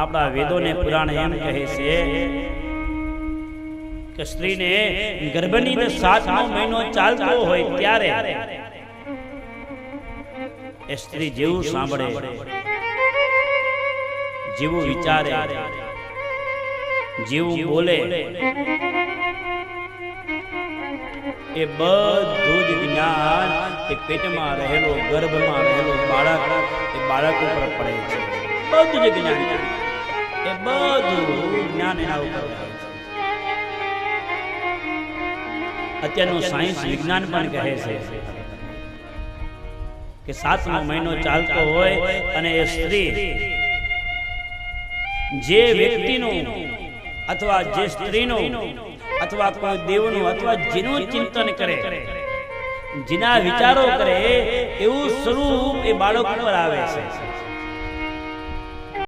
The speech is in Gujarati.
આપણા વેદોને પુરાણ એમ કહે છે કે સ્ત્રીને ગર્ભની સાતમો મહિનો ચાલતો હોય ત્યારે એ સ્ત્રી જેવું સાંભળે, જેવું વિચારે, જેવું બોલે. એ બધું જ જ્ઞાન એ પેટમાં રહેલો, ગર્ભમાં રહેલો બાળક, એ બાળક ઉપર પડે છે. બધું જ જ્ઞાન. એ બધું જ્ઞાન એના ઉપર અત્યારનું સાયન્સ વિજ્ઞાન પણ કહે છે કે સાતમો મહિનો ચાલતો હોય અને એ સ્ત્રી જે વ્યક્તિનું અથવા જે સ્ત્રીનું અથવા કોઈ દેવનું અથવા જેનું ચિંતન કરે. જેના વિચારો કરે એવું સ્વરૂપ એ બાળક પર આવે છે.